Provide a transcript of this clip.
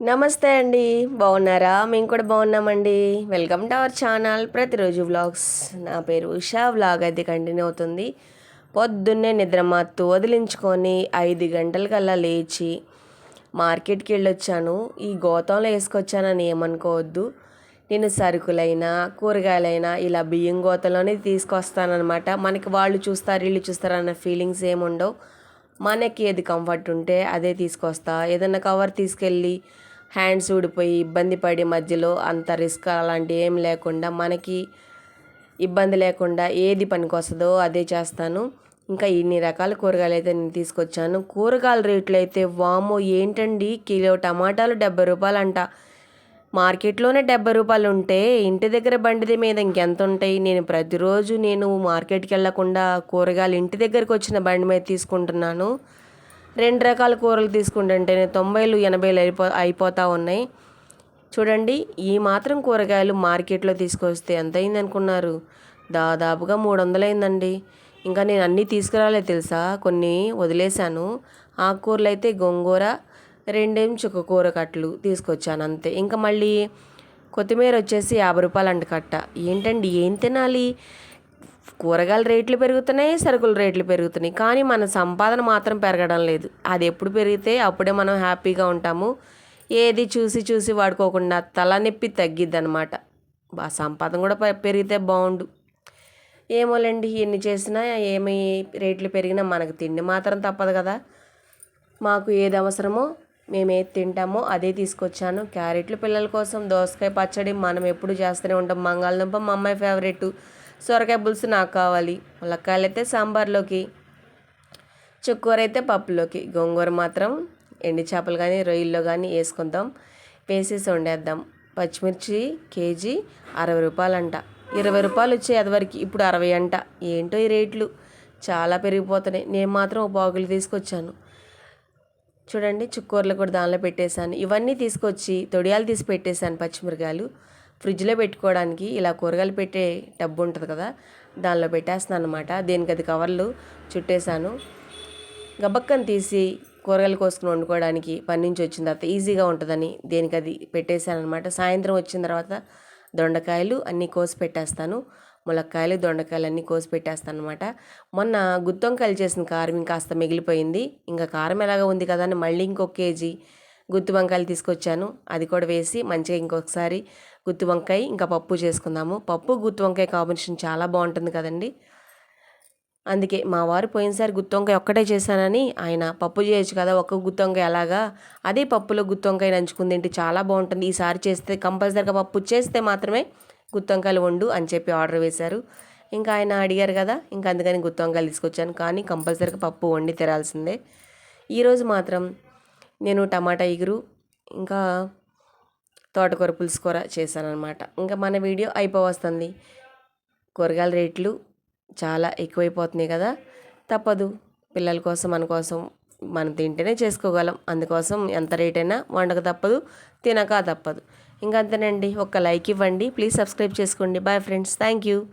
నమస్తే అండి. బాగున్నారా? మేము కూడా బాగున్నామండి. వెల్కమ్ టు అవర్ ఛానల్ ప్రతిరోజు వ్లాగ్స్. నా పేరు ఉషా. వ్లాగ్ అయితే కంటిన్యూ అవుతుంది. పొద్దున్నే నిద్రమత్తు వదిలించుకొని ఐదు గంటలకల్లా లేచి మార్కెట్కి వెళ్ళొచ్చాను. ఈ గోతంలో వేసుకొచ్చానని ఏమనుకోవద్దు. నేను సరుకులైనా కూరగాయలైనా ఇలా బియ్యం గోతంలోనే తీసుకొస్తానన్నమాట. మనకి వాళ్ళు చూస్తారు వీళ్ళు చూస్తారు అన్న ఫీలింగ్స్ ఏముండవు. మనకి ఏది కంఫర్ట్ ఉంటే అదే తీసుకొస్తా. ఏదన్నా కవర్ తీసుకెళ్ళి హ్యాండ్స్ ఊడిపోయి ఇబ్బంది పడి మధ్యలో అంత రిస్క్ అలాంటి ఏం లేకుండా మనకి ఇబ్బంది లేకుండా ఏది పనికొస్తుందో అదే చేస్తాను. ఇంకా ఇన్ని రకాల కూరగాయలు అయితే నేను తీసుకొచ్చాను. కూరగాయల రేట్లు అయితే వామో ఏంటండి? కిలో టమాటాలు డెబ్బై రూపాయలు అంట మార్కెట్లోనే డెబ్బై రూపాయలు ఉంటే ఇంటి దగ్గర బండిది మీద ఇంకెంత ఉంటాయి? నేను ప్రతిరోజు నేను మార్కెట్కి వెళ్ళకుండా కూరగాయలు ఇంటి దగ్గరకు వచ్చిన బండి మీద తీసుకుంటున్నాను. రెండు రకాల కూరలు తీసుకుంటుంటే తొంభైలు ఎనభైలు అయిపో అయిపోతూ ఉన్నాయి. చూడండి ఈ మాత్రం కూరగాయలు మార్కెట్లో తీసుకొస్తే ఎంత అయింది అనుకున్నారు దాదాపుగా మూడు వందలు అయిందండి ఇంకా నేను అన్నీ తీసుకురాలే తెలుసా? కొన్ని వదిలేశాను. ఆకుకూరలు అయితే గోంగూర రెండేం చుక్క కూర కట్టలు తీసుకొచ్చాను అంతే. ఇంకా మళ్ళీ కొత్తిమీర వచ్చేసి యాభై రూపాయలు అంట కట్ట. ఏంటండి ఏం తినాలి? కూరగాయల రేట్లు పెరుగుతున్నాయి సరుకుల రేట్లు పెరుగుతున్నాయి. కానీ మన సంపాదన మాత్రం పెరగడం లేదు. అది ఎప్పుడు పెరిగితే అప్పుడే మనం హ్యాపీగా ఉంటాము. ఏది చూసి చూసి వాడుకోకుండా తలనొప్పి తగ్గిద్ది అనమాట బా సంపాదన కూడా పె- పెరిగితే బాగుండు ఏమోలేండి ఎన్ని చేసినా ఏమి రేట్లు పెరిగినా మనకు తిండి మాత్రం తప్పదు కదా. మాకు ఏది అవసరమో మేము ఏది తింటామో. అదే తీసుకొచ్చాను. క్యారెట్లు పిల్లల కోసం దోసకాయ పచ్చడి మనం ఎప్పుడు చేస్తూనే ఉంటాం. బంగాళదుంప మా అమ్మాయి ఫేవరెట్ సొరకాయ పులుసు నాకు కావాలి. ములక్కాయలు అయితే సాంబార్లోకి చుక్కూర అయితే పప్పులోకి. గోంగూర మాత్రం ఎండి చేపలు కానీ రొయ్యల్లో కానీ వేసుకుందాం. వేసేసి వండేద్దాం. పచ్చిమిర్చి కేజీ అరవై రూపాయలంట. ఇరవై రూపాయలు వచ్చాయి అదివరకు ఇప్పుడు అరవై అంట. ఏంటో ఈ రేట్లు? చాలా పెరిగిపోతున్నాయి. నేను మాత్రం బాగులు తీసుకొచ్చాను. చూడండి చుక్కూరలు కూడా దానిలో పెట్టేశాను. ఇవన్నీ తీసుకొచ్చి తొడియాలు తీసి పెట్టేశాను పచ్చిమిరకాయలు. ఫ్రిడ్జ్లో పెట్టుకోవడానికి ఇలా కూరగాయలు పెట్టే డబ్బు ఉంటుంది కదా దానిలో పెట్టేస్తున్నాను అనమాట దేనికి అది కవర్లు చుట్టేశాను. గబక్కని తీసి కూరగాయలు కోసుకుని వండుకోవడానికి పని నుంచి వచ్చిన తర్వాత ఈజీగా ఉంటుందని దేనికి అది పెట్టేశాను అనమాట సాయంత్రం వచ్చిన తర్వాత దొండకాయలు అన్నీ కోసి పెట్టేస్తాను. ములక్కాయలు దొండకాయలు అన్నీ కోసి పెట్టేస్తాను అనమాట మొన్న గుత్తొంకాయలు చేసిన కారం ఇంకాస్త మిగిలిపోయింది. ఇంకా కారం ఎలాగ ఉంది కదా అని మళ్ళీ ఇంకొక కేజీ గుత్తి వంకాయలు తీసుకొచ్చాను. అది కూడా వేసి మంచిగా ఇంకొకసారి గుత్తి వంకాయ ఇంకా పప్పు చేసుకుందాము. పప్పు గుత్తి వంకాయ కాంబినేషన్ చాలా బాగుంటుంది కదండి. అందుకే మా వారు పోయినసారి గుత్తి వంకాయ ఒక్కటే చేశానని ఆయన పప్పు చేయొచ్చు కదా ఒక్క గుత్తొంకాయ అలాగా అదే పప్పులో గుత్తి వంకాయ నంచుకుంది ఏంటి చాలా బాగుంటుంది. ఈసారి చేస్తే కంపల్సరీగా పప్పు చేస్తే మాత్రమే గుత్తి వంకాయలు వండు అని చెప్పి ఆర్డర్ వేశారు. ఇంకా ఆయన అడిగారు కదా ఇంకా అందుకని గుత్తి వంకాయలు తీసుకొచ్చాను. కానీ కంపల్సరీగా పప్పు వండి తిరాల్సిందే ఈరోజు మాత్రం నేను టమాటా ఇగురు ఇంకా తోటకూర పులుసు కూర చేశాను అనమాట ఇంకా మన వీడియో అయిపోవస్తుంది. కూరగాయల రేట్లు చాలా ఎక్కువైపోతున్నాయి కదా. తప్పదు. పిల్లల కోసం మన కోసం మనం తింటేనే చేసుకోగలం. అందుకోసం ఎంత రేట్ అయినా వండక తప్పదు తినక తప్పదు. ఇంకంతేనండి. ఒక లైక్ ఇవ్వండి. ప్లీజ్ సబ్స్క్రైబ్ చేసుకోండి. Bye friends. Thank you